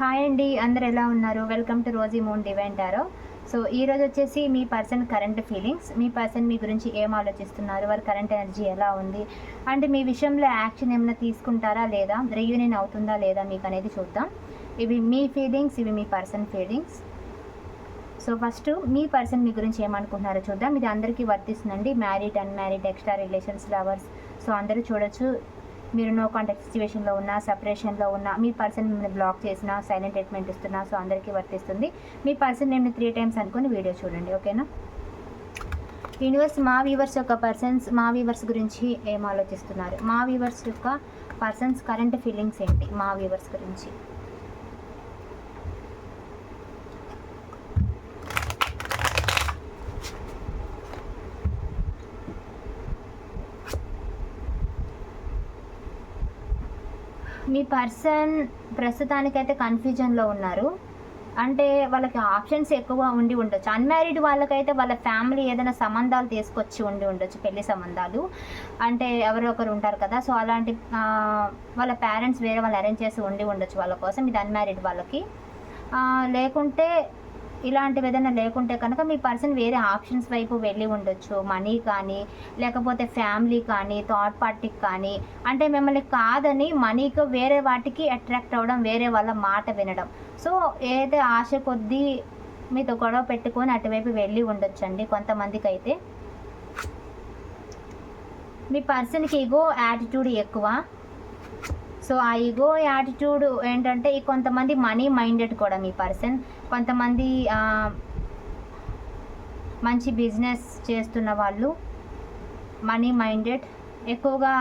Hi అండి అందరు ఎలా ఉన్నారు? వెల్కమ్ టు రోజీ మూన్ డివెంటారో సో ఈ రోజు వచ్చేసి మీ పర్సన్ కరెంట్ ఫీలింగ్స్ మీ పర్సన్ మీ గురించి ఏం ఆలోచిస్తున్నారు? వారి కరెంట్ ఎనర్జీ ఎలా ఉంది? అండ్ మీ విషయంలో యాక్షన్ ఏమైనా తీసుకుంటారా లేదా? రీయూనియన్ అవుతుందా లేదా మీకు అనేది చూద్దాం. ఇవి మీ ఫీలింగ్స్ ఇవి మీ పర్సన్ ఫీలింగ్స్ సో ఫస్ట్ మీ పర్సన్ మీ గురించి ఏమనుకుంటున్నారో చూద్దాం. ఇది అందరికీ వర్తిస్తుందండి. Married unmarried extra relations lovers so అందరూ చూడొచ్చు. మీరు నో కాంటాక్ట్ సిచ్యువేషన్లో ఉన్నా సపరేషన్లో ఉన్నా మీ పర్సన్ మిమ్మల్ని బ్లాక్ చేసినా సైలెంట్ ట్రీట్మెంట్ ఇస్తున్నా సో అందరికీ వర్తిస్తుంది. మీ పర్సన్ నేమ్ని త్రీ టైమ్స్ అనుకుని వీడియో చూడండి ఓకేనా? యూనివర్స్ మా వీవర్స్ యొక్క పర్సన్స్ మా వీవర్స్ గురించి ఏం ఆలోచిస్తున్నారు? మా వీవర్స్ యొక్క పర్సన్స్ కరెంట్ ఫీలింగ్స్ ఏంటి? మా వీవర్స్ గురించి. మీ పర్సన్ ప్రస్తుతానికైతే కన్ఫ్యూజన్లో ఉన్నారు. అంటే వాళ్ళకి ఆప్షన్స్ ఎక్కువ ఉండి ఉండొచ్చు. అన్మ్యారీడ్ వాళ్ళకైతే వాళ్ళ ఫ్యామిలీ ఏదైనా సంబంధాలు తీసుకొచ్చి ఉండి ఉండొచ్చు పెళ్ళి సంబంధాలు. అంటే ఎవరో ఒకరు ఉంటారు కదా సో అలాంటి వాళ్ళ పేరెంట్స్ వేరే వాళ్ళు అరేంజ్ చేసి ఉండి ఉండొచ్చు వాళ్ళ కోసం. ఇది అన్మ్యారీడ్ వాళ్ళకి. లేకుంటే ఇలాంటివి ఏదైనా లేకుంటే కనుక మీ పర్సన్ వేరే ఆప్షన్స్ వైపు వెళ్ళి ఉండొచ్చు. మనీ కానీ లేకపోతే ఫ్యామిలీ కానీ థర్డ్ పార్టీకి కానీ. అంటే మిమ్మల్ని కాదని మనీకి వేరే వాటికి అట్రాక్ట్ అవ్వడం వేరే వాళ్ళ మాట వినడం. సో ఏదైతే ఆశ కొద్దీ మీతో గొడవ పెట్టుకొని అటువైపు వెళ్ళి ఉండొచ్చండి కొంతమందికి అయితే మీ పర్సన్కి ఈగో యాటిట్యూడ్ ఎక్కువ. సో ఆ ఈగో యాటిట్యూడ్ ఏంటంటే ఈ కొంతమంది మనీ మైండెడ్ కూడా మీ పర్సన్ కొంతమంది మంచి బిజినెస్ చేస్తున్న వాళ్ళు మనీ మైండెడ్ ఎక్కువగా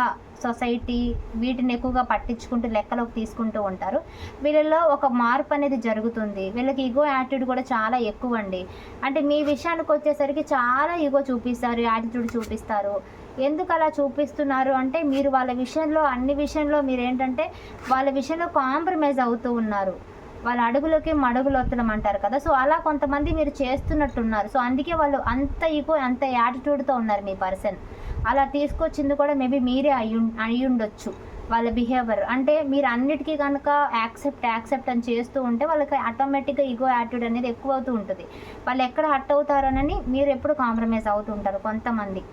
సొసైటీ వీటిని ఎక్కువగా పట్టించుకుంటూ లెక్కలోకి తీసుకుంటూ ఉంటారు. వీళ్ళలో ఒక మార్పు అనేది జరుగుతుంది. వీళ్ళకి ఈగో యాటిట్యూడ్ కూడా చాలా ఎక్కువ అండి అంటే మీ విషయానికి వచ్చేసరికి చాలా ఈగో చూపిస్తారు యాటిట్యూడ్ చూపిస్తారు. ఎందుకు అలా చూపిస్తున్నారు? అంటే మీరు వాళ్ళ విషయంలో అన్ని విషయంలో మీరు ఏంటంటే వాళ్ళ విషయంలో కాంప్రమైజ్ అవుతూ ఉన్నారు. వాళ్ళ అడుగులోకి మడుగులు వత్తడం అంటారు కదా? సో అలా కొంతమంది మీరు చేస్తున్నట్టున్నారు. సో అందుకే వాళ్ళు అంత ఈగో అంత యాటిట్యూడ్తో ఉన్నారు మీ పర్సన్. అలా తీసుకొచ్చింది కూడా మేబీ మీరే అయ్యి అయ్యుండొచ్చు వాళ్ళ బిహేవియర్. అంటే మీరు అన్నిటికీ కనుక యాక్సెప్ట్ యాక్సెప్ట్ అని చేస్తూ ఉంటే వాళ్ళకి ఆటోమేటిక్గా ఈగో యాటిట్యూడ్ అనేది ఎక్కువ అవుతూ ఉంటుంది. వాళ్ళు ఎక్కడ హట్ అవుతారనని మీరు ఎప్పుడు కాంప్రమైజ్ అవుతూ ఉంటారు కొంతమంది.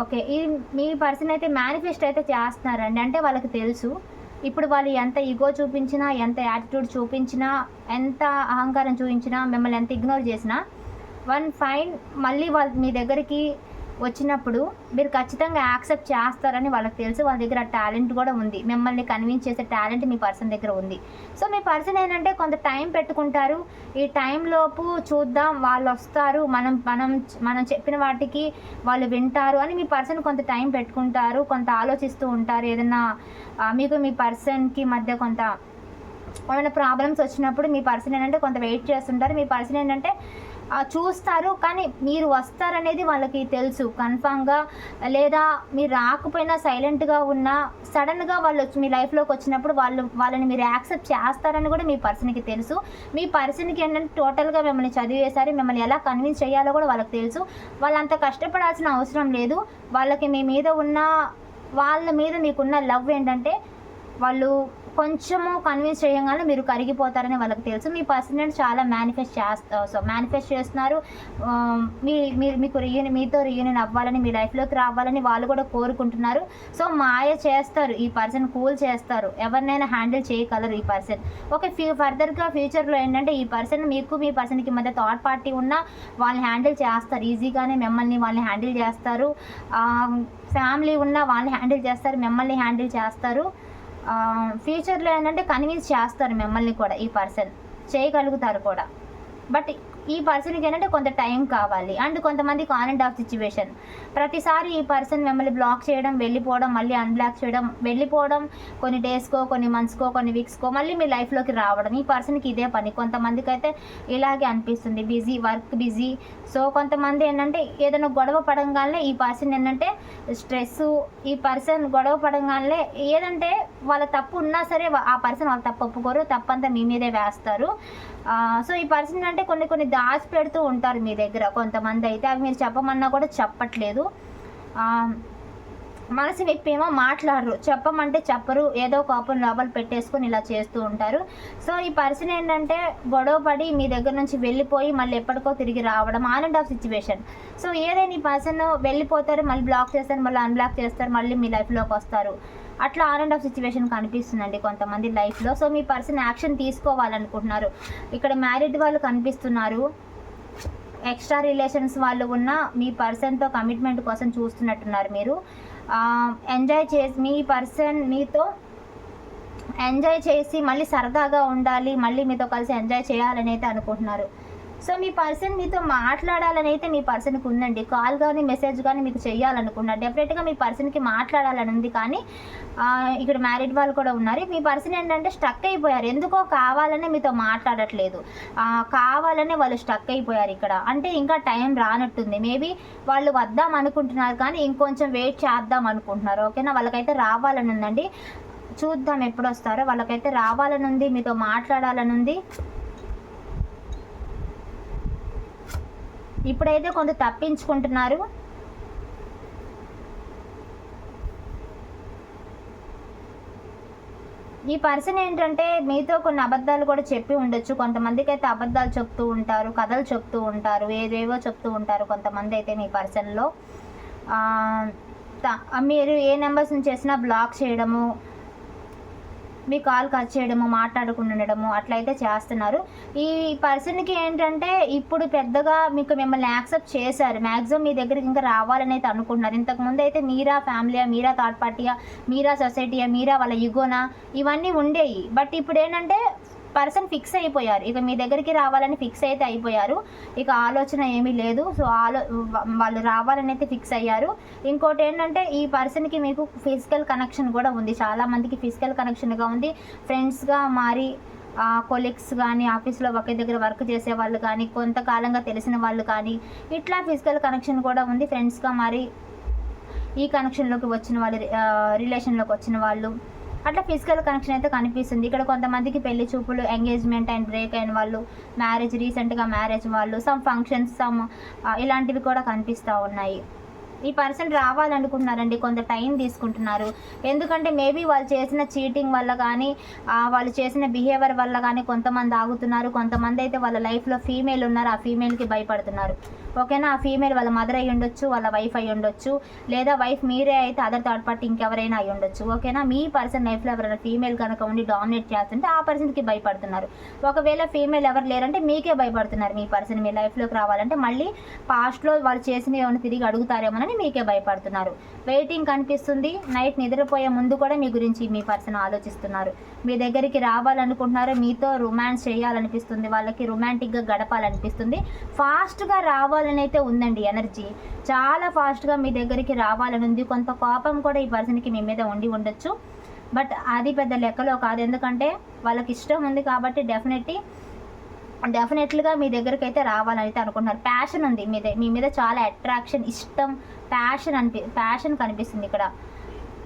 ఓకే ఈ మీ పర్సన్ అయితే మేనిఫెస్ట్ అయితే చేస్తున్నారండి. అంటే వాళ్ళకి తెలుసు. ఇప్పుడు వాళ్ళు ఎంత ఈగో చూపించినా ఎంత యాటిట్యూడ్ చూపించినా ఎంత అహంకారం చూపించినా మిమ్మల్ని ఎంత ఇగ్నోర్ చేసినా వన్ ఫైన్ మళ్ళీ వాళ్ళు మీ దగ్గరికి వచ్చినప్పుడు మీరు ఖచ్చితంగా యాక్సెప్ట్ చేస్తారని వాళ్ళకి తెలుసు. వాళ్ళ దగ్గర టాలెంట్ కూడా ఉంది. మిమ్మల్ని కన్విన్స్ చేసే టాలెంట్ మీ పర్సన్ దగ్గర ఉంది. సో మీ పర్సన్ ఏంటంటే కొంత టైం పెట్టుకుంటారు. ఈ టైంలోపు చూద్దాం వాళ్ళు వస్తారు. మనం మనం మనం చెప్పిన వాటికి వాళ్ళు వింటారు అని మీ పర్సన్ కొంత టైం పెట్టుకుంటారు. కొంత ఆలోచిస్తూ ఉంటారు. ఏదైనా మీకు మీ పర్సన్కి మధ్య కొంత ఏమైనా ప్రాబ్లమ్స్ వచ్చినప్పుడు మీ పర్సన్ ఏంటంటే కొంత వెయిట్ చేస్తుంటారు. మీ పర్సన్ ఏంటంటే చూస్తారు కానీ మీరు వస్తారనేది వాళ్ళకి తెలుసు. కన్ఫామ్గా లేదా మీరు రాకపోయినా సైలెంట్గా ఉన్నా సడన్గా వాళ్ళు వచ్చి మీ లైఫ్లోకి వచ్చినప్పుడు వాళ్ళు వాళ్ళని మీరు యాక్సెప్ట్ చేస్తారని కూడా మీ పర్సన్కి తెలుసు. మీ పర్సన్కి ఏంటంటే టోటల్గా మిమ్మల్ని చదివేశారు మిమ్మల్ని ఎలా కన్విన్స్ చేయాలో కూడా వాళ్ళకి తెలుసు. వాళ్ళు అంత కష్టపడాల్సిన అవసరం లేదు. వాళ్ళకి మీ మీద ఉన్న వాళ్ళ మీద మీకున్న లవ్ ఏంటంటే వాళ్ళు కొంచెము కన్విన్స్ చేయగానే మీరు కరిగిపోతారని వాళ్ళకి తెలుసు. మీ పర్సన్ చాలా మేనిఫెస్ట్ చేస్తా సో మేనిఫెస్ట్ చేస్తున్నారు. మీ మీరు మీకు రీయూని మీతో రియూనియన్ అవ్వాలని మీ లైఫ్లోకి రావాలని వాళ్ళు కూడా కోరుకుంటున్నారు. సో మాయ చేస్తారు. ఈ పర్సన్ కూల్ చేస్తారు. ఎవరినైనా హ్యాండిల్ చేయగలరు ఈ పర్సన్ ఓకే ఫ్యూ ఫర్దర్గా ఫ్యూచర్లో ఏంటంటే ఈ పర్సన్ మీకు మీ పర్సన్కి మధ్య థర్డ్ పార్టీ ఉన్నా వాళ్ళని హ్యాండిల్ చేస్తారు. ఈజీగానే మిమ్మల్ని వాళ్ళని హ్యాండిల్ చేస్తారు. ఫ్యామిలీ ఉన్నా వాళ్ళని హ్యాండిల్ చేస్తారు. మిమ్మల్ని హ్యాండిల్ చేస్తారు. ఫ్యూచర్లో ఏంటంటే కన్విన్స్ చేస్తారు మిమ్మల్ని కూడా ఈ పర్సన్ చేయగలుగుతారు కూడా. బట్ ఈ పర్సన్కి ఏంటంటే కొంత టైం కావాలి. అండ్ కొంతమందికి ఆన్ అండ్ ఆఫ్ సిచ్యువేషన్ ప్రతిసారి ఈ పర్సన్ మిమ్మల్ని బ్లాక్ చేయడం వెళ్ళిపోవడం మళ్ళీ అన్బ్లాక్ చేయడం వెళ్ళిపోవడం కొన్ని డేస్కో కొన్ని మంత్స్కో కొన్ని వీక్స్కో మళ్ళీ మీ లైఫ్లోకి రావడం. ఈ పర్సన్కి ఇదే పని. కొంతమందికి అయితే ఇలాగే అనిపిస్తుంది. Busy work busy. సో కొంతమంది ఏంటంటే ఏదైనా గొడవ పడంగానే ఈ పర్సన్ ఏంటంటే స్ట్రెస్ ఈ పర్సన్ గొడవ పడంగానే ఏదంటే వాళ్ళ తప్పు ఉన్నా సరే ఆ పర్సన్ వాళ్ళ తప్పు ఒప్పుకోరు. తప్పంతా మీ మీదే వేస్తారు. సో ఈ పర్సన్ అంటే కొన్ని కొన్ని దాచి పెడుతూ ఉంటారు మీ దగ్గర. కొంతమంది అయితే అవి మీరు చెప్పమన్నా కూడా చెప్పట్లేదు. మనసు విప్పేమో మాట్లాడరు. చెప్పమంటే చెప్పరు. ఏదో కోపం లోపల పెట్టేసుకొని ఇలా చేస్తూ ఉంటారు. సో ఈ పర్సన్ ఏంటంటే గొడవపడి మీ దగ్గర నుంచి వెళ్ళిపోయి మళ్ళీ ఎప్పటికో తిరిగి రావడం on and off situation. So ఏదైనా ఈ పర్సన్ వెళ్ళిపోతారు మళ్ళీ బ్లాక్ చేస్తారు మళ్ళీ అన్బ్లాక్ చేస్తారు మళ్ళీ మీ లైఫ్లోకి వస్తారు. అట్లా ఆన్ అండ్ ఆఫ్ సిచ్యువేషన్ కనిపిస్తుందండి కొంతమంది లైఫ్లో సో మీ పర్సన్ యాక్షన్ తీసుకోవాలనుకుంటున్నారు. ఇక్కడ మ్యారీడ్ వాళ్ళు కనిపిస్తున్నారు. ఎక్స్ట్రా రిలేషన్స్ వాళ్ళు ఉన్న మీ పర్సన్తో కమిట్మెంట్ కోసం చూస్తున్నట్టున్నారు మీరు. ఎంజాయ్ చేసి మీ పర్సన్ మీతో ఎంజాయ్ చేసి మళ్ళీ సరదాగా ఉండాలి మళ్ళీ మీతో కలిసి ఎంజాయ్ చేయాలని అయితే అనుకుంటున్నారు. సో మీ పర్సన్ మీతో మాట్లాడాలని అయితే మీ పర్సన్కి ఉందండి. కాల్ కానీ మెసేజ్ కానీ మీకు చేయాలనుకున్నారు డెఫినెట్గా మీ పర్సన్కి మాట్లాడాలని ఉంది కానీ ఇక్కడ మ్యారీడ్ వాళ్ళు కూడా ఉన్నారు. మీ పర్సన్ ఏంటంటే స్టక్ అయిపోయారు. ఎందుకో కావాలనే మీతో మాట్లాడట్లేదు. కావాలనే వాళ్ళు స్టక్ అయిపోయారు ఇక్కడ. అంటే ఇంకా టైం రానట్టుంది. మేబీ వాళ్ళు వద్దాం అనుకుంటున్నారు కానీ ఇంకొంచెం వెయిట్ చేద్దాం అనుకుంటున్నారు. ఓకేనా? వాళ్ళకైతే రావాలని ఉందండి చూద్దాం ఎప్పుడు వస్తారో వాళ్ళకైతే రావాలని ఉంది మీతో మాట్లాడాలని ఇప్పుడైతే కొంత తప్పించుకుంటున్నారు. ఈ పర్సన్ ఏంటంటే మీతో కొన్ని అబద్ధాలు కూడా చెప్పి ఉండొచ్చు. కొంతమందికి అయితే అబద్ధాలు చెప్తూ ఉంటారు కథలు చెప్తూ ఉంటారు ఏదేవో చెప్తూ ఉంటారు కొంతమంది అయితే మీ పర్సన్లో. త- మీరు ఏ నెంబర్స్ నుంచి చేసినా బ్లాక్ చేయడము మీ కాల్ కట్ చేయడము మాట్లాడకుండా ఉండడము అట్లయితే చేస్తున్నారు. ఈ పర్సన్కి ఏంటంటే ఇప్పుడు పెద్దగా మీకు మిమ్మల్ని యాక్సెప్ట్ చేశారు. మ్యాక్సిమం మీ దగ్గరికి ఇంకా రావాలని అయితే అనుకుంటున్నారు. ఇంతకుముందు అయితే మీరా ఫ్యామిలీయా మీరా థర్డ్ పార్టీయా మీరా సొసైటీయా మీరా వాళ్ళ యుగోనా ఇవన్నీ ఉండేవి బట్ ఇప్పుడు ఏంటంటే పర్సన్ ఫిక్స్ అయిపోయారు. ఇక మీ దగ్గరికి రావాలని ఫిక్స్ అయితే అయిపోయారు. ఇక ఆలోచన ఏమీ లేదు. సో ఆలో వాళ్ళు రావాలని అయితే ఫిక్స్ అయ్యారు. ఇంకోటి ఏంటంటే ఈ పర్సన్కి మీకు ఫిజికల్ కనెక్షన్ కూడా ఉంది. చాలా మందికి ఫిజికల్ కనెక్షన్గా ఉంది. ఫ్రెండ్స్గా మారి కొలీగ్స్ కానీ ఆఫీస్లో ఒకే దగ్గర వర్క్ చేసే వాళ్ళు కానీ కొంతకాలంగా తెలిసిన వాళ్ళు కానీ ఇట్లా ఫిజికల్ కనెక్షన్ కూడా ఉంది. ఫ్రెండ్స్గా మారి ఈ కనెక్షన్లోకి వచ్చిన వాళ్ళు రిలేషన్లోకి వచ్చిన వాళ్ళు అట్లా ఫిజికల్ కనెక్షన్ అయితే కనిపిస్తుంది. ఇక్కడ కొంతమందికి పెళ్ళి చూపులు ఎంగేజ్మెంట్ అండ్ బ్రేక్ అయిన వాళ్ళు మ్యారేజ్ రీసెంట్గా మ్యారేజ్ వాళ్ళు సమ్ ఫంక్షన్స్ సమ్ ఇలాంటివి కూడా కనిపిస్తూ ఉన్నాయి. ఈ పర్సన్ రావాలనుకుంటున్నారండి కొంత టైం తీసుకుంటున్నారు. ఎందుకంటే మేబీ వాళ్ళు చేసిన చీటింగ్ వల్ల కానీ వాళ్ళు చేసిన బిహేవియర్ వల్ల కానీ కొంతమంది ఆగుతున్నారు కొంతమంది అయితే వాళ్ళ లైఫ్లో ఫీమేల్ ఉన్నారు ఆ ఫీమేల్కి భయపడుతున్నారు. ఓకేనా? ఆ ఫీమేల్ వాళ్ళ మదర్ అయి ఉండొచ్చు వాళ్ళ వైఫ్ అయి ఉండొచ్చు లేదా వైఫ్ మీరే అయితే అదర్ థర్డ్ పార్టీ ఇంకెవరైనా అయి ఉండొచ్చు. ఓకేనా? మీ పర్సన్ లైఫ్లో ఎవరైనా ఫీమేల్ కనుక ఉండి డామినేట్ చేస్తుంటే ఆ పర్సన్కి భయపడుతున్నారు. ఒకవేళ ఫీమేల్ ఎవరు లేరంటే మీకే భయపడుతున్నారు మీ పర్సన్ మీ లైఫ్లోకి రావాలంటే మళ్ళీ పాస్ట్లో వాళ్ళు చేసిన ఏమైనా తిరిగి అడుగుతారేమోనని మీకే భయపడుతున్నారు. వెయిటింగ్ కనిపిస్తుంది. నైట్ నిద్రపోయే ముందు కూడా మీ గురించి మీ పర్సన్ ఆలోచిస్తున్నారు. మీ దగ్గరికి రావాలనుకుంటున్నారు మీతో రొమాన్స్ చేయాలనిపిస్తుంది. వాళ్ళకి రొమాంటిక్గా గడపాలనిపిస్తుంది. ఫాస్ట్గా రావాలని అయితే ఉందండి ఎనర్జీ. చాలా ఫాస్ట్గా మీ దగ్గరికి రావాలని ఉంది. కొంత కోపం కూడా ఈ పర్సన్కి మీ మీద ఉండి ఉండొచ్చు. బట్ అది పెద్ద లెక్కలో కాదు. ఎందుకంటే వాళ్ళకి ఇష్టం ఉంది కాబట్టి డెఫినెట్లీ డెఫినెట్లీగా మీ దగ్గరికి అయితే రావాలని అయితే అనుకుంటున్నారు. ప్యాషన్ ఉంది. మీ మీ మీద చాలా అట్రాక్షన్ ఇష్టం ప్యాషన్ అనిపి ప్యాషన్ కనిపిస్తుంది ఇక్కడ.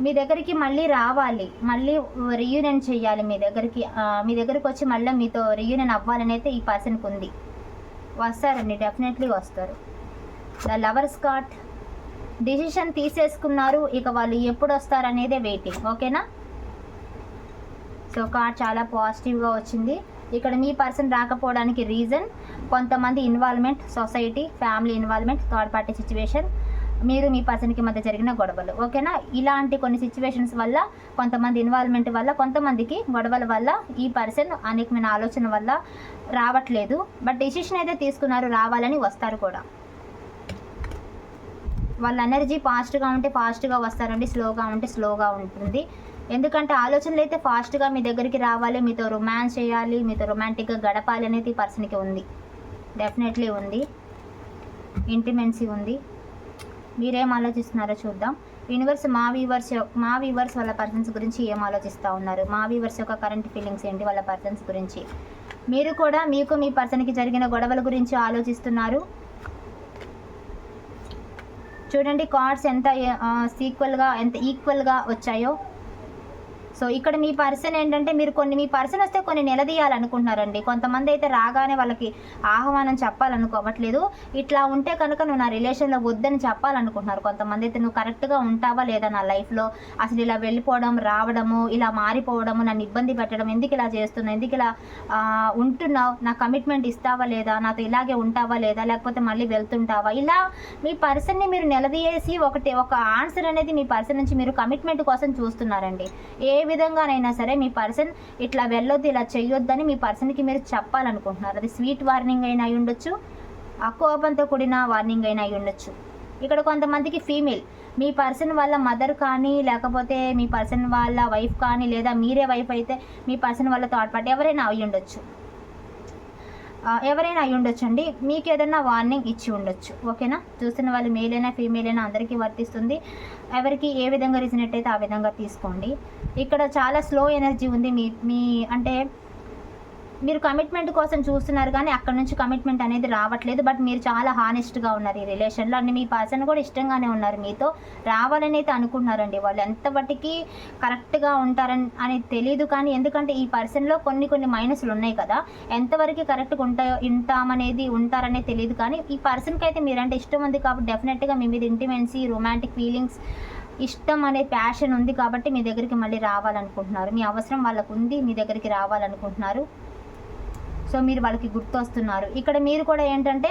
మీ దగ్గరికి మళ్ళీ రావాలి. మళ్ళీ రీయూనియన్ చేయాలి మీ దగ్గరికి. మీ దగ్గరికి వచ్చి మళ్ళీ మీతో రీయూనియన్ అవ్వాలని అయితే ఈ పర్సన్కి ఉంది. వస్తారండి. డెఫినెట్లీ వస్తారు. ద లవర్స్ కార్ట్ డిసిషన్ తీసేసుకున్నారు. ఇక వాళ్ళు ఎప్పుడు వస్తారనేదే వెయిటింగ్ ఓకేనా సో కార్డ్ చాలా పాజిటివ్గా వచ్చింది. ఇక్కడ మీ పర్సన్ రాకపోవడానికి రీజన్ కొంతమంది involvement society family involvement third party situation మీరు మీ పర్సన్కి మధ్య జరిగిన గొడవలు ఓకేనా? ఇలాంటి కొన్ని సిచ్యువేషన్స్ వల్ల కొంతమంది ఇన్వాల్వ్మెంట్ వల్ల కొంతమందికి గొడవల వల్ల ఈ పర్సన్ అనేకమైన ఆలోచన వల్ల రావట్లేదు. బట్ డెసిషన్ అయితే తీసుకున్నారు రావాలని వస్తారు కూడా. వాళ్ళ ఎనర్జీ ఫాస్ట్గా ఉంటే ఫాస్ట్గా వస్తారండి స్లోగా ఉంటే స్లోగా ఉంటుంది. ఎందుకంటే ఆలోచనలు అయితే ఫాస్ట్గా మీ దగ్గరికి రావాలి మీతో రొమాన్స్ చేయాలి మీతో రొమాంటిక్గా గడపాలి అనేది ఈ పర్సన్కి ఉంది. డెఫినెట్లీ ఉంది. ఇంటిమెన్సీ ఉంది. మీరేం ఆలోచిస్తున్నారో చూద్దాం. యూనివర్స్ మా వీవర్స్ మా వీవర్స్ వాళ్ళ పర్సన్స్ గురించి ఏం ఆలోచిస్తూ ఉన్నారు? మా వీవర్స్ యొక్క కరెంట్ ఫీలింగ్స్ ఏంటి వాళ్ళ పర్సన్స్ గురించి? మీరు కూడా మీకు మీ పర్సన్కి జరిగిన గొడవల గురించి ఆలోచిస్తున్నారు? చూడండి కార్డ్స్ ఎంత సీక్వల్గా ఎంత ఈక్వల్గా వచ్చాయో. సో ఇక్కడ మీ పర్సన్ ఏంటంటే మీరు కొన్ని మీ పర్సన్ వస్తే కొన్ని నిలదీయాలనుకుంటున్నారండి. కొంతమంది అయితే రాగానే వాళ్ళకి ఆహ్వానం చెప్పాలనుకోవట్లేదు. ఇట్లా ఉంటే కనుక నువ్వు నా రిలేషన్లో వద్దని చెప్పాలనుకుంటున్నారు. కొంతమంది అయితే నువ్వు కరెక్ట్గా ఉంటావా లేదా నా లైఫ్లో? అసలు ఇలా వెళ్ళిపోవడం రావడము ఇలా మారిపోవడము నన్ను ఇబ్బంది పెట్టడం ఎందుకు ఇలా చేస్తున్నావు? ఎందుకు ఇలా ఉంటున్నావు? నా కమిట్మెంట్ ఇస్తావా లేదా? నాతో ఇలాగే ఉంటావా లేదా? లేకపోతే మళ్ళీ వెళ్తుంటావా? ఇలా మీ పర్సన్ని మీరు నిలదీయేసి ఒకటి ఒక ఆన్సర్ అనేది మీ పర్సన్ నుంచి మీరు కమిట్మెంట్ కోసం చూస్తున్నారండి. ఏ విధంగానైనా సరే మీ పర్సన్ ఇట్లా వెళ్ళొద్దు ఇలా చేయొద్దని మీ పర్సన్కి మీరు చెప్పాలనుకుంటున్నారు. అది స్వీట్ వార్నింగ్ అయినా అయి ఉండొచ్చు ఆ కోపంతో కూడిన వార్నింగ్ అయినా అయి ఉండొచ్చు. ఇక్కడ కొంతమందికి ఫీమేల్. మీ పర్సన్ వాళ్ళ మదర్ కానీ లేకపోతే మీ పర్సన్ వాళ్ళ వైఫ్ కానీ లేదా మీరే వైఫ్ అయితే మీ పర్సన్ వాళ్ళ థర్డ్ పార్టీ ఎవరైనా అయి ఉండొచ్చు. ఎవరైనా అయి ఉండొచ్చండి. మీకు ఏదైనా వార్నింగ్ ఇచ్చి ఉండొచ్చు. ఓకేనా? చూస్తున్న వాళ్ళు మేల్ అయినా ఫీమేల్ అయినా అందరికీ వర్తిస్తుంది. ఎవరికి ఏ విధంగా రిజనేట్ అయితే ఆ విధంగా తీసుకోండి. ఇక్కడ చాలా స్లో ఎనర్జీ ఉంది మీ మీ అంటే మీరు కమిట్మెంట్ కోసం చూస్తున్నారు కానీ అక్కడ నుంచి కమిట్మెంట్ అనేది రావట్లేదు. బట్ మీరు చాలా హానెస్ట్గా ఉన్నారు ఈ రిలేషన్లో అండ్ మీ పర్సన్ కూడా ఇష్టంగానే ఉన్నారు మీతో. రావాలని అయితే అనుకుంటున్నారండి వాళ్ళు. ఎంతవరకు కరెక్ట్గా ఉంటారని అనేది తెలియదు కానీ ఎందుకంటే ఈ పర్సన్లో కొన్ని కొన్ని మైనస్లు ఉన్నాయి కదా. ఎంతవరకు కరెక్ట్గా ఉంటాయో ఉంటామనేది ఉంటారనే తెలియదు కానీ ఈ పర్సన్కి అయితే మీరంటే ఇష్టం ఉంది కాబట్టి డెఫినెట్గా మీ మీద ఇంటిమెన్సీ రొమాంటిక్ ఫీలింగ్స్ ఇష్టం అనే ప్యాషన్ ఉంది కాబట్టి మీ దగ్గరికి మళ్ళీ రావాలనుకుంటున్నారు. మీ అవసరం వాళ్ళకు ఉంది మీ దగ్గరికి రావాలనుకుంటున్నారు. సో మీరు వాళ్ళకి గుర్తొస్తున్నారు. ఇక్కడ మీరు కూడా ఏంటంటే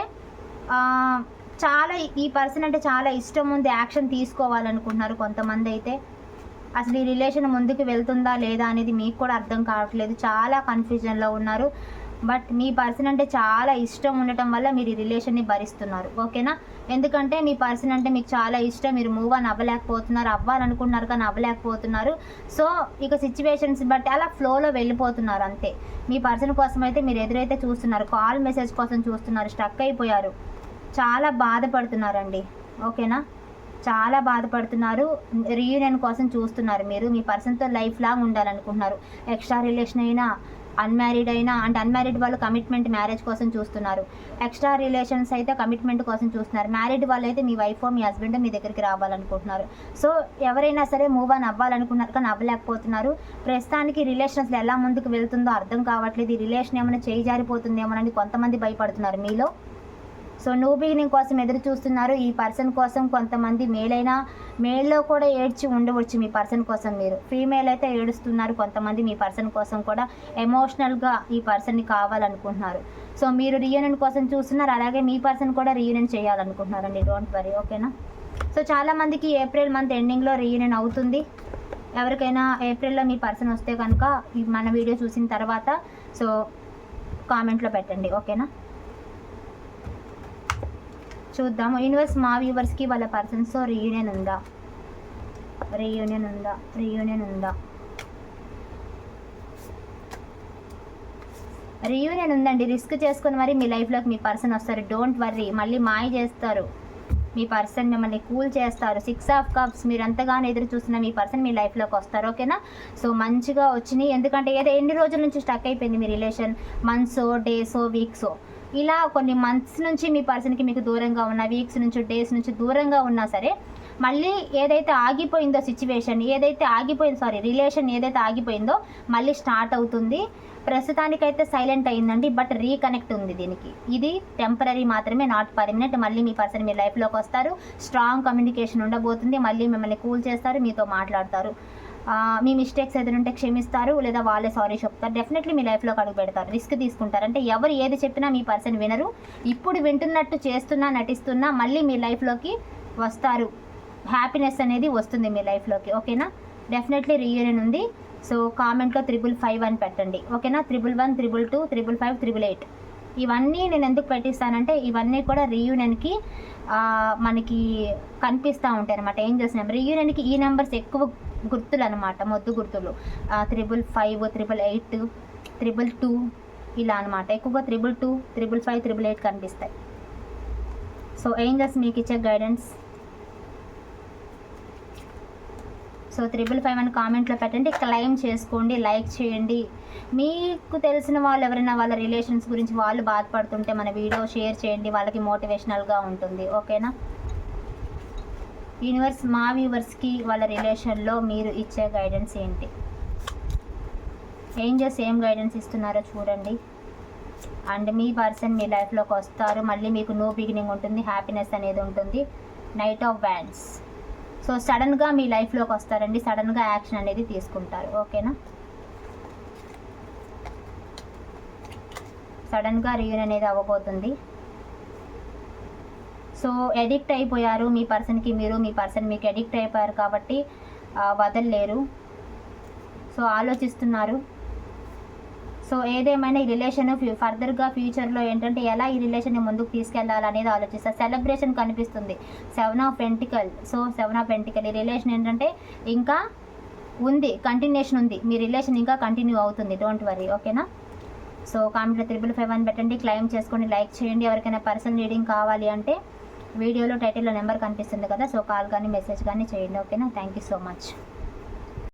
చాలా ఈ పర్సన్ అంటే చాలా ఇష్టం ఉంది యాక్షన్ తీసుకోవాలనుకుంటున్నారు కొంతమంది అయితే. అసలు ఈ రిలేషన్ ముందుకు వెళ్తుందా లేదా అనేది మీకు కూడా అర్థం కావట్లేదు. చాలా కన్ఫ్యూజన్లో ఉన్నారు. బట్ మీ పర్సన్ అంటే చాలా ఇష్టం ఉండటం వల్ల మీరు ఈ రిలేషన్ని భరిస్తున్నారు. ఓకేనా? ఎందుకంటే మీ పర్సన్ అంటే మీకు చాలా ఇష్టం మీరు మూవ్ అని అవ్వలేకపోతున్నారు అవ్వాలనుకుంటున్నారు కానీ అవ్వలేకపోతున్నారు. సో ఇక సిచ్యువేషన్స్ బట్టి అలా ఫ్లోలో వెళ్ళిపోతున్నారు అంతే. మీ పర్సన్ కోసం అయితే మీరు ఎదురైతే చూస్తున్నారు కాల్ మెసేజ్ కోసం చూస్తున్నారు స్టక్ అయిపోయారు. చాలా బాధపడుతున్నారండి. ఓకేనా? చాలా బాధపడుతున్నారు. రీయూనియన్ కోసం చూస్తున్నారు మీరు. మీ పర్సన్తో లైఫ్ లాంగ్ ఉండాలనుకుంటున్నారు. ఎక్స్ట్రా రిలేషన్ అయినా అన్మ్యారీడ్ అయినా అంటే అన్మ్యారీడ్ వాళ్ళు కమిట్మెంట్ మ్యారేజ్ కోసం చూస్తున్నారు. ఎక్స్ట్రా రిలేషన్స్ అయితే కమిట్మెంట్ కోసం చూస్తున్నారు. మ్యారీడ్ వాళ్ళు అయితే మీ వైఫ్ మీ హస్బెండ్ మీ దగ్గరికి రావాలనుకుంటున్నారు. సో ఎవరైనా సరే మూవ్ అని అవ్వాలనుకున్నారు కానీ అవ్వలేకపోతున్నారు. ప్రస్తుతానికి రిలేషన్స్ ఎలా ముందుకు వెళ్తుందో అర్థం కావట్లేదు. ఈ రిలేషన్ ఏమైనా చేయి జారిపోతుందేమోనని కొంతమంది భయపడుతున్నారు. మీలో? సో న్యూ బిగినింగ్ కోసం ఎదురు చూస్తున్నారు. ఈ పర్సన్ కోసం కొంతమంది మేలైనా మేల్లో కూడా ఏడ్చి ఉండవచ్చు మీ పర్సన్ కోసం మీరు. ఫీమేల్ అయితే ఏడుస్తున్నారు. కొంతమంది మీ పర్సన్ కోసం కూడా ఎమోషనల్గా ఈ పర్సన్ని కావాలనుకుంటున్నారు. సో మీరు రీయూనియన్ కోసం చూస్తున్నారు. అలాగే మీ పర్సన్ కూడా రీయూనియన్ చేయాలనుకుంటున్నారండి. Don't worry. ఓకేనా? సో చాలామందికి ఏప్రిల్ మంత్ ఎండింగ్లో రీయూనియన్ అవుతుంది. ఎవరికైనా ఏప్రిల్లో మీ పర్సన్ వస్తే కనుక ఈ మన వీడియో చూసిన తర్వాత సో కామెంట్లో పెట్టండి. ఓకేనా? చూద్దాం యూనివర్స్ మా వ్యూవర్స్కి వాళ్ళ పర్సన్స్తో రీయూనియన్ ఉందా? రీయూనియన్ ఉందా? రీయూనియన్ ఉందా? రీయూనియన్ ఉందండి. రిస్క్ చేసుకుని మరి మీ లైఫ్లోకి మీ పర్సన్ వస్తారు. డోంట్ వర్రీ మళ్ళీ మాయ చేస్తారు. మీ పర్సన్ మిమ్మల్ని కూల్ చేస్తారు. సిక్స్ ఆఫ్ కప్స్ మీరు ఎంతగానో ఎదురు చూస్తున్న మీ పర్సన్ మీ లైఫ్లోకి వస్తారు. ఓకేనా సో మంచిగా వచ్చినాయి. ఎందుకంటే ఏదో ఎన్ని రోజుల నుంచి స్టక్ అయిపోయింది మీ రిలేషన్ మంత్సో డేసో వీక్సో ఇలా కొన్ని మంత్స్ నుంచి మీ పర్సన్కి మీకు దూరంగా ఉన్న వీక్స్ నుంచి డేస్ నుంచి దూరంగా ఉన్నా సరే మళ్ళీ ఏదైతే ఆగిపోయిందో సిచ్యువేషన్ ఏదైతే ఆగిపోయిందో సారీ రిలేషన్ ఏదైతే ఆగిపోయిందో మళ్ళీ స్టార్ట్ అవుతుంది. ప్రస్తుతానికైతే సైలెంట్ అయిందండి బట్ రీకనెక్ట్ ఉంది దీనికి. ఇది టెంపరీ మాత్రమే నాట్ పర్మనెంట్ మళ్ళీ మీ పర్సన్ మీ లైఫ్లోకి వస్తారు. స్ట్రాంగ్ కమ్యూనికేషన్ ఉండబోతుంది. మళ్ళీ మిమ్మల్ని కూల్ చేస్తారు. మీతో మాట్లాడతారు. మీ మిస్టేక్స్ ఏదైనా క్షమిస్తారు లేదా వాళ్ళే సారీ చెప్తారు. డెఫినెట్లీ మీ లైఫ్లో అడుగు పెడతారు రిస్క్ తీసుకుంటారు. అంటే ఎవరు ఏది చెప్పినా మీ పర్సన్ వినరు. ఇప్పుడు వింటున్నట్టు చేస్తున్నా నటిస్తున్నా మళ్ళీ మీ లైఫ్లోకి వస్తారు. హ్యాపీనెస్ అనేది వస్తుంది మీ లైఫ్లోకి ఓకేనా డెఫినెట్లీ రీయూనియన్ ఉంది. సో కామెంట్లో త్రిబుల్ ఫైవ్ అని పెట్టండి. ఓకేనా triple one triple two triple five triple eight ఇవన్నీ నేను ఎందుకు పెట్టిస్తానంటే ఇవన్నీ కూడా రీయూనియన్కి మనకి కనిపిస్తూ ఉంటాయి అనమాట ఏం చేస్తున్నాం? రీయూనియన్కి ఈ నెంబర్స్ ఎక్కువ గుర్తులు అనమాట మొద్దు గుర్తులు. Triple five triple eight triple two ఇలా అనమాట ఎక్కువగా triple two triple five triple eight కనిపిస్తాయి. సో ఏంజల్స్ మీకు ఇచ్చే గైడెన్స్ సో త్రిబుల్ ఫైవ్ అని కామెంట్లో పెట్టండి క్లైమ్ చేసుకోండి లైక్ చేయండి. మీకు తెలిసిన వాళ్ళు ఎవరైనా వాళ్ళ రిలేషన్స్ గురించి వాళ్ళు బాధపడుతుంటే మన వీడియో షేర్ చేయండి వాళ్ళకి మోటివేషనల్గా ఉంటుంది. ఓకేనా యూనివర్స్ మా వ్యూవర్స్కి వాళ్ళ రిలేషన్లో మీరు ఇచ్చే గైడెన్స్ ఏంటి? ఏంజల్స్ ఏం గైడెన్స్ ఇస్తున్నారో చూడండి. అండ్ మీ పర్సన్ మీ లైఫ్లోకి వస్తారు. మళ్ళీ మీకు నో బిగినింగ్ ఉంటుంది హ్యాపీనెస్ అనేది ఉంటుంది. నైట్ ఆఫ్ బ్యాండ్స్ సో సడన్గా మీ లైఫ్లోకి వస్తారండి. సడన్గా యాక్షన్ అనేది తీసుకుంటారు. ఓకేనా? సడన్గా రియూన్ అనేది అవ్వబోతుంది. సో ఎడిక్ట్ అయిపోయారు. మీ పర్సన్కి మీరు మీ పర్సన్ మీకు ఎడిక్ట్ అయిపోయారు కాబట్టి వదలలేరు. సో ఆలోచిస్తున్నారు. సో ఏదేమైనా ఈ రిలేషన్ ఫర్దర్గా ఫ్యూచర్లో ఏంటంటే ఎలా ఈ రిలేషన్ని ముందుకు తీసుకెళ్ళాలి అనేది ఆలోచిస్తారు సెలబ్రేషన్ కనిపిస్తుంది. Seven of pentacle so seven of pentacle ఈ రిలేషన్ ఏంటంటే ఇంకా ఉంది కంటిన్యూషన్ ఉంది. మీ రిలేషన్ ఇంకా కంటిన్యూ అవుతుంది. డోంట్ వరీ ఓకేనా సో కామెంట్లో త్రిబుల్ ఫైవ్ అని పెట్టండి. క్లైమ్ చేసుకోండి. లైక్ చేయండి. ఎవరికైనా పర్సనల్ రీడింగ్ కావాలి అంటే వీడియోలో టైటిల్లో నెంబర్ కనిపిస్తుంది కదా సో కాల్ కానీ మెసేజ్ కానీ చేయండి ఓకేనా? Thank you so much.